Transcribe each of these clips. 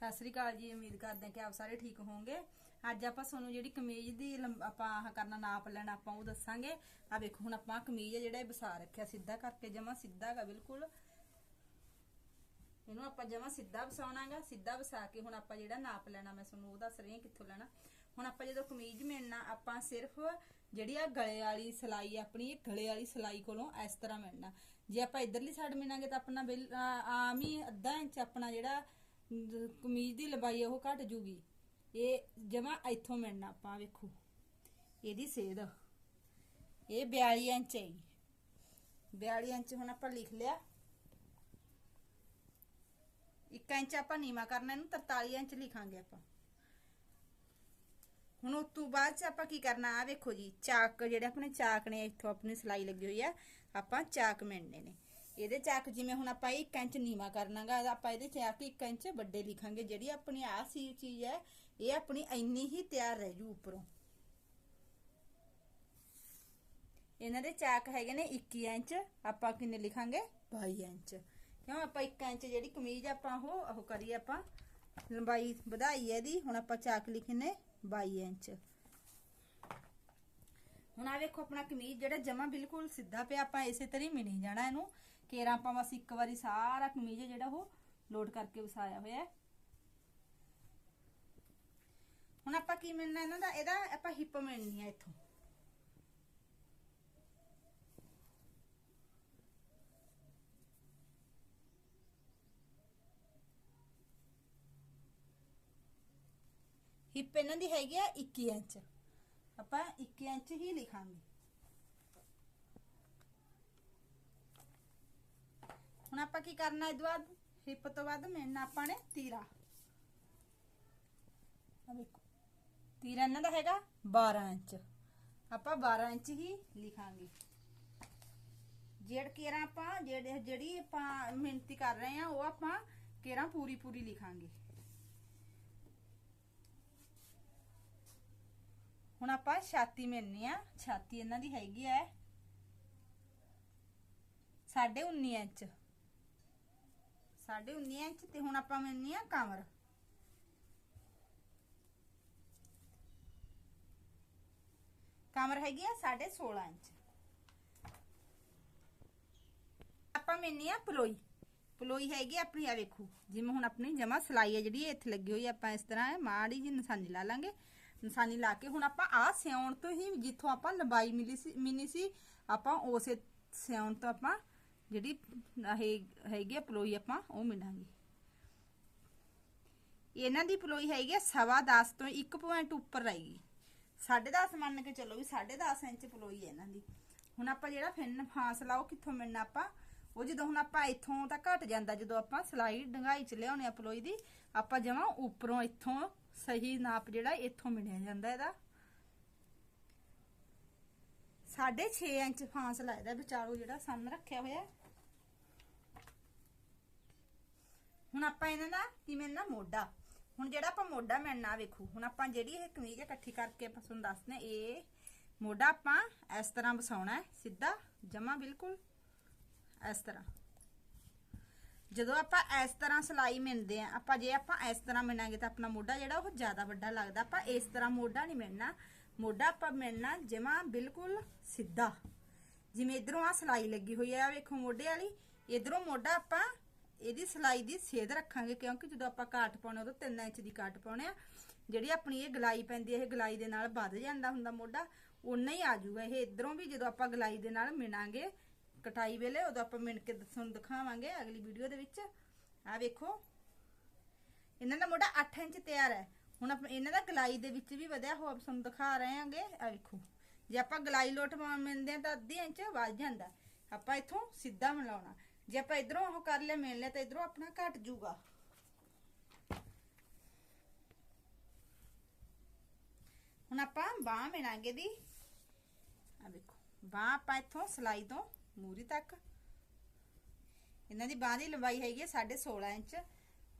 ਸਤਿ ਸ੍ਰੀ ਅਕਾਲ ਜੀ, ਉਮੀਦ ਕਰਦੇ ਹਾਂ ਕਿ ਆਪ ਸਾਰੇ ਠੀਕ ਹੋਵੋਗੇ। ਅੱਜ ਆਪਾਂ ਤੁਹਾਨੂੰ ਜਿਹੜੀ ਕਮੀਜ਼ ਦੀ ਆਪਾਂ ਆਹ ਕਰਨਾ ਨਾਪ ਲੈਣਾ, ਆਪਾਂ ਉਹ ਦੱਸਾਂਗੇ। ਆ ਵੇਖੋ, ਹੁਣ ਆਪਾਂ ਕਮੀਜ਼ ਹੈ ਜਿਹੜਾ ਇਹ ਵਸਾ ਰੱਖਿਆ, ਸਿੱਧਾ ਕਰਕੇ ਜਮਾ ਸਿੱਧਾ ਹੈਗਾ ਬਿਲਕੁਲ। ਇਹਨੂੰ ਆਪਾਂ ਜਮਾ ਸਿੱਧਾ ਵਸਾਉਣਾਗਾ, ਸਿੱਧਾ ਵਸਾ ਕੇ ਹੁਣ ਆਪਾਂ ਜਿਹੜਾ ਨਾਪ ਲੈਣਾ, ਮੈਂ ਤੁਹਾਨੂੰ ਉਹ ਦੱਸ ਰਹੀ ਹਾਂ ਕਿੱਥੋਂ ਲੈਣਾ। ਹੁਣ ਆਪਾਂ ਜਦੋਂ ਕਮੀਜ਼ ਮਿਲਣਾ, ਆਪਾਂ ਸਿਰਫ ਜਿਹੜੀ ਆ ਗਲੇ ਵਾਲੀ ਸਲਾਈ ਆਪਣੀ ਇਹ ਗਲੇ ਵਾਲੀ ਸਲਾਈ ਕੋਲੋਂ ਇਸ ਤਰ੍ਹਾਂ ਮਿਲਣਾ। ਜੇ ਆਪਾਂ ਇਧਰਲੀ ਸਾਈਡ ਮਿਲਾਂਗੇ ਤਾਂ ਆਪਣਾ ਬਿਲ- ਆਮ ਹੀ ਅੱਧਾ ਇੰਚ ਆਪਣਾ ਜਿਹੜਾ ਅਮ, ਕਮੀਜ਼ ਦੀ ਲੰਬਾਈ ਆ ਉਹ ਘਟ ਜੂਗੀ। ਇਹ ਜਮਾ ਇੱਥੋਂ ਮਿਲਣਾ ਆਪਾਂ ਵੇਖੋ। ਇਹਦੀ ਸੇਧ। ਇਹ 42 ਇੰਚ ਹੈ ਜੀ। 42 ਇੰਚ ਹੁਣ ਆਪਾਂ ਲਿਖ ਲਿਆ। 1 ਇੰਚ ਆਪਾਂ ਨੀਵਾ ਕਰਨਾ ਇਹਨੂੰ 43 ਇੰਚ ਲਿਖਾਂਗੇ ਆਪਾਂ। ਹੁਣ ਉਸ ਤੋਂ ਬਾਅਦ ਚ ਆਪਾਂ ਕੀ ਕਰਨਾ ਆ ਵੇਖੋ ਜੀ ਚਾਕ ਜਿਹੜੇ ਆਪਣੇ ਚਾਕ ਨੇ ਇੱਥੋਂ ਆਪਣੀ ਸਲਾਈ ਲੱਗੀ ਹੋਈ ਆ ਆਪਾਂ ਚਾਕ ਮਿਣਨੇ ਨੇ। ਇਹਦੇ ਚਾਕ ਜਿਵੇਂ ਹੁਣ ਆਪਾਂ 1 ਇੰਚ ਨੀਵਾ ਕਰਨਾਗਾ, ਆਪਾਂ ਇਹਦੇ ਚਾਕ 1 ਇੰਚ ਵੱਡੇ ਲਿਖਾਂਗੇ। ਜਿਹੜੀ ਆਪਣੀ ਆ ਸੀ ਚੀਜ਼ ਹੈ, ਇਹ ਆਪਣੀ ਇੰਨੀ ਹੀ ਤਿਆਰ ਰਹਿ ਜੂ ਉੱਪਰੋਂ। ਇਹਨਾਂ ਦੇ ਚਾਕ ਹੈਗੇ ਨੇ 21 ਇੰਚ, ਆਪਾਂ ਕਿੰਨੇ ਲਿਖਾਂਗੇ? 22 ਇੰਚ। ਕਿਉਂ? ਆਪਾਂ 1 ਇੰਚ ਜਿਹੜੀ ਕਮੀਜ਼ ਆਪਾਂ ਉਹ ਉਹ ਕਰੀ ਆਪਾਂ, ਲੰਬਾਈ ਵਧਾਈ ਹੈ ਇਹਦੀ, ਹੁਣ ਆਪਾਂ ਚਾਕ ਲਿਖੇ ਨੇ 22 ਇੰਚ। ਹੁਣ ਆ ਵੇਖੋ ਆਪਣਾ ਕਮੀਜ਼ ਜਿਹੜਾ ਜਮਾ ਬਿਲਕੁਲ ਸਿੱਧਾ ਪਿਆ, ਆਪਾਂ ਇਸੇ ਤਰ੍ਹਾਂ ਹੀ ਮਿਣੀ ਜਾਣਾ ਇਹਨੂੰ। ਕੇਰਾ ਆਪਾਂ ਬਸ ਇੱਕ ਵਾਰੀ ਸਾਰਾ ਕਮੀਜ਼ ਜਿਹੜਾ ਉਹ ਲੋਡ ਕਰਕੇ ਵਸਾਇਆ ਹੋਇਆ ਹੈ। ਹੁਣ ਆਪਾਂ ਕੀ ਮਿਲਣਾ ਇਹਨਾਂ ਦਾ? ਇਹਦਾ ਆਪਾਂ ਹਿੱਪ ਮਿਲਣੀ ਆ ਇੱਥੋਂ। ਹਿੱਪ ਇਹਨਾਂ ਦੀ ਹੈਗੀ ਆ 21 ਇੰਚ। ਆਪਾਂ 21 ਇੰਚ ਹੀ ਲਿਖਾਂਗੇ ਹੁਣ ਆਪਾਂ ਕੀ ਕਰਨਾ ਇਹ ਬਾਅਦ ਹਿੱਪ ਤੋਂ ਬਾਅਦ ਮਿਲਣਾ ਆਪਾਂ ਨੇ ਤੀਰਾ। ਆ ਵੇਖੋ। ਤੀਰਾ ਇਹਨਾਂ ਦਾ ਹੈਗਾ 12 ਇੰਚ। ਆਪਾਂ 12 ਇੰਚ ਹੀ ਲਿਖਾਂਗੇ। ਜੇੜ ਕੇਰਾ ਆਪਾਂ, ਜਿਹੜੇ ਜਿਹੜੀ ਆਪਾਂ ਮਿਹਨਤੀ ਕਰ ਰਹੇ ਆ ਉਹ ਆਪਾਂ ਕੇਰਾ ਪੂਰੀ ਪੂਰੀ ਲਿਖਾਂਗੇ। ਹੁਣ ਆਪਾਂ ਛਾਤੀ ਮਿਲਣੀ ਆ। ਛਾਤੀ ਇਹਨਾਂ ਦੀ ਹੈਗੀ ਐ 19.5 ਇੰਚ। 19.5 ਇੰਚ ਤੇ ਹੁਣ ਆਪਾਂ ਮਿਲਣੀ ਆ ਕਮਰ। ਕਮਰ ਹੈਗੀ ਆ 16.5 ਇੰਚ। ਆਪਾਂ ਮਿਲਣੀ ਆ ਪਲੋਈ। ਪਲੋਈ ਹੈਗੀ ਆਪਣੀ ਆ ਵੇਖੋ ਜਿਵੇਂ ਹੁਣ ਆਪਣੀ ਜਮਾ ਸਲਾਈ ਹੈ ਜਿਹੜੀ ਇਹ ਇੱਥੇ ਲੱਗੀ ਹੋਈ ਆ, ਆਪਾਂ ਇਸ ਤਰ੍ਹਾਂ ਮਾੜੀ ਜੀ ਨਿਸ਼ਾਨੀ ਲਾ ਲਾਂਗੇ। ਨਿਸ਼ਾਨੀ ਲਾ ਕੇ ਹੁਣ ਆਪਾਂ ਆ ਸਿਉਣ ਤੋਂ ਹੀ ਜਿੱਥੋਂ ਆਪਾਂ ਲੰਬਾਈ ਮਿਲੀ ਸੀ ਮਿਨੀ ਸੀ ਆਪਾਂ ਉਸੇ ਸਿਉਣ ਤੋਂ ਆਪਾਂ ਜਿਹੜੀ ਇਹ ਹੈਗੀ ਆ ਪਲੋਈ ਆਪਾਂ, ਉਹ ਮਿਲਾਂਗੇ। ਇਹਨਾਂ ਦੀ ਪਲੋਈ ਹੈਗੀ ਸਵਾ 10 ਤੋਂ 1 ਪੁਆਇੰਟ ਉੱਪਰ ਰਹੇਗੀ। 10.5 ਮੰਨ ਕੇ ਚੱਲੋ ਵੀ 10.5 ਇੰਚ ਪਲੋਈ ਹੈ ਇਹਨਾਂ ਦੀ। ਹੁਣ ਆਪਾਂ ਜਿਹੜਾ ਫਿੰਨ ਫਾਸਲਾ, ਉਹ ਕਿੱਥੋਂ ਮਿਲਣਾ ਆਪਾਂ? ਉਹ ਜਦੋਂ ਹੁਣ ਆਪਾਂ ਇੱਥੋਂ ਤਾਂ ਘਟ ਜਾਂਦਾ, ਜਦੋਂ ਆਪਾਂ ਸਲਾਈ ਡੰਗਾਈ ਚ ਲਿਆਉਣੇ ਆ ਪਲੋਈ ਦੀ, ਆਪਾਂ ਜਮਾ ਉੱਪਰੋਂ ਇੱਥੋਂ ਸਹੀ ਨਾਪ ਜਿਹੜਾ ਇੱਥੋਂ ਮਿਲਿਆ ਜਾਂਦਾ ਇਹਦਾ। 6.5 ਇੰਚ ਫਾਸਲਾ ਇਹਦਾ ਵਿਚਾਰੋ ਜਿਹੜਾ ਸਾਹਮਣੇ ਰੱਖਿਆ ਹੋਇਆ ਹੈ। ਹੁਣ ਆਪਾਂ ਇਹਨਾਂ ਦਾ ਕਿਵੇਂ ਨਾ ਮੋਢਾ। ਹੁਣ ਜਿਹੜਾ ਆਪਾਂ ਮੋਢਾ ਮਿਲਣਾ ਵੇਖੋ, ਹੁਣ ਆਪਾਂ ਜਿਹੜੀ ਇਹ ਕਮੀਜ਼ ਇਕੱਠੀ ਕਰਕੇ ਆਪਾਂ ਤੁਹਾਨੂੰ ਦੱਸਦੇ ਇਹ ਮੋਢਾ ਆਪਾਂ ਇਸ ਤਰ੍ਹਾਂ ਵਸਾਉਣਾ ਹੈ, ਸਿੱਧਾ, ਜਮਾ ਬਿਲਕੁਲ ਇਸ ਤਰ੍ਹਾਂ। ਜਦੋਂ ਆਪਾਂ ਇਸ ਤਰ੍ਹਾਂ ਸਲਾਈ ਮਿਲਦੇ ਆ ਆਪਾਂ ਜੇ ਆਪਾਂ ਇਸ ਤਰ੍ਹਾਂ ਮਿਲਾਂਗੇ ਤਾਂ ਆਪਣਾ ਮੋਢਾ ਜਿਹੜਾ ਉਹ ਜ਼ਿਆਦਾ ਵੱਡਾ ਲੱਗਦਾ। ਆਪਾਂ ਇਸ ਤਰ੍ਹਾਂ ਮੋਢਾ ਨਹੀਂ ਮਿਲਣਾ ਮੋਢਾ ਆਪਾਂ ਮਿਲਣਾ ਜਮਾ ਬਿਲਕੁਲ ਸਿੱਧਾ। ਜਿਵੇਂ ਇਧਰੋਂ ਆ ਸਲਾਈ ਲੱਗੀ ਹੋਈ ਆ ਵੇਖੋ ਮੋਢੇ ਵਾਲੀ। ਇਧਰੋਂ ਮੋਢਾ ਆਪਾਂ ਇਹਦੀ ਸਲਾਈ ਦੀ ਸੇਧ ਰੱਖਾਂਗੇ, ਕਿਉਂਕਿ ਜਦੋਂ ਆਪਾਂ ਕਾਟ ਪਾਉਣੇ, ਉਦੋਂ 3 ਇੰਚ ਦੀ ਕਾਟ ਪਾਉਣੇ ਆ। ਜਿਹੜੀ ਆਪਣੀ ਇਹ ਗਲਾਈ ਪੈਂਦੀ ਹੈ ਇਹ ਗਲਾਈ ਦੇ ਨਾਲ ਵੱਧ ਜਾਂਦਾ ਹੁੰਦਾ ਮੋਢਾ ਉਨਾ ਹੀ ਆ ਜਾਊਗਾ। ਇਹ ਇਧਰੋਂ ਵੀ ਜਦੋਂ ਆਪਾਂ ਗਲਾਈ ਦੇ ਨਾਲ ਮਿਣਾਂਗੇ ਕਟਾਈ ਵੇਲੇ, ਉਦੋਂ ਆਪਾਂ ਮਿਣ ਕੇ ਤੁਹਾਨੂੰ ਦਿਖਾਵਾਂਗੇ ਅਗਲੀ ਵੀਡੀਓ ਦੇ ਵਿੱਚ। ਆ ਵੇਖੋ। ਇਹਨਾਂ ਦਾ ਮੋਢਾ 8 ਇੰਚ ਤਿਆਰ ਹੈ। ਹੁਣ ਆਪਾਂ, ਇਹਨਾਂ ਦਾ ਗਲਾਈ ਦੇ ਵਿੱਚ ਵੀ ਵਧਿਆ ਹੋਇਆ, ਤੁਹਾਨੂੰ ਦਿਖਾ ਰਹੇ ਹਾਂਗੇ। ਆ ਵੇਖੋ। ਜੇ ਆਪਾਂ ਗਲਾਈ ਲੋਟ ਮਿਲਦੇ ਆ, ਤਾਂ ਅੱਧੀ ਇੰਚ ਵੱਧ ਜਾਂਦਾ। ਆਪਾਂ ਇੱਥੋਂ ਸਿੱਧਾ ਮਿਲਾਉਣਾ। ਜੇ ਆਪਾਂ ਇਧਰੋਂ ਉਹ ਕਰ ਲਿਆ, ਮਿਲ ਲਿਆ ਤਾਂ ਇਧਰੋਂ ਆਪਣਾ ਘਟ ਜੂਗਾ। ਹੁਣ ਆਪਾਂ ਬਾਹ ਮਿਣਾਂਗੇ ਦੀ। ਆ ਵੇਖੋ, ਬਾਹ ਆਪਾਂ ਇੱਥੋਂ ਸਲਾਈ ਤੋਂ ਮੂਰੀ ਤੱਕ। ਇਹਨਾਂ ਦੀ ਬਾਹ ਦੀ ਲੰਬਾਈ ਹੈਗੀ ਹੈ 16.5 ਇੰਚ।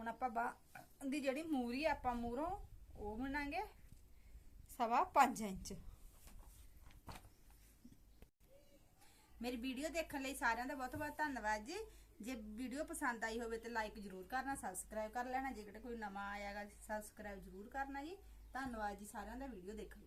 ਹੁਣ ਆਪਾਂ ਬਾਹ ਦੀ ਜਿਹੜੀ ਮੂਰੀ ਆ, ਆਪਾਂ ਮੂਰੋਂ ਉਹ ਮਿਣਾਂਗੇ ਸਵਾ 5 ਇੰਚ। ਮੇਰੀ ਵੀਡੀਓ ਦੇਖਣ ਲਈ ਸਾਰਿਆਂ ਦਾ ਬਹੁਤ ਬਹੁਤ ਧੰਨਵਾਦ ਜੀ। ਜੇ ਵੀਡੀਓ ਪਸੰਦ ਆਈ ਹੋਵੇ ਤੇ ਲਾਈਕ ਜ਼ਰੂਰ ਕਰਨਾ ਸਬਸਕ੍ਰਾਈਬ ਕਰ ਲੈਣਾ। ਜੇਕਰ ਕੋਈ ਨਵਾਂ ਆਇਆਗਾ ਸਬਸਕ੍ਰਾਈਬ ਜ਼ਰੂਰ ਕਰਨਾ ਜੀ। ਧੰਨਵਾਦ ਜੀ ਸਾਰਿਆਂ ਦਾ ਵੀਡੀਓ ਦੇਖਣ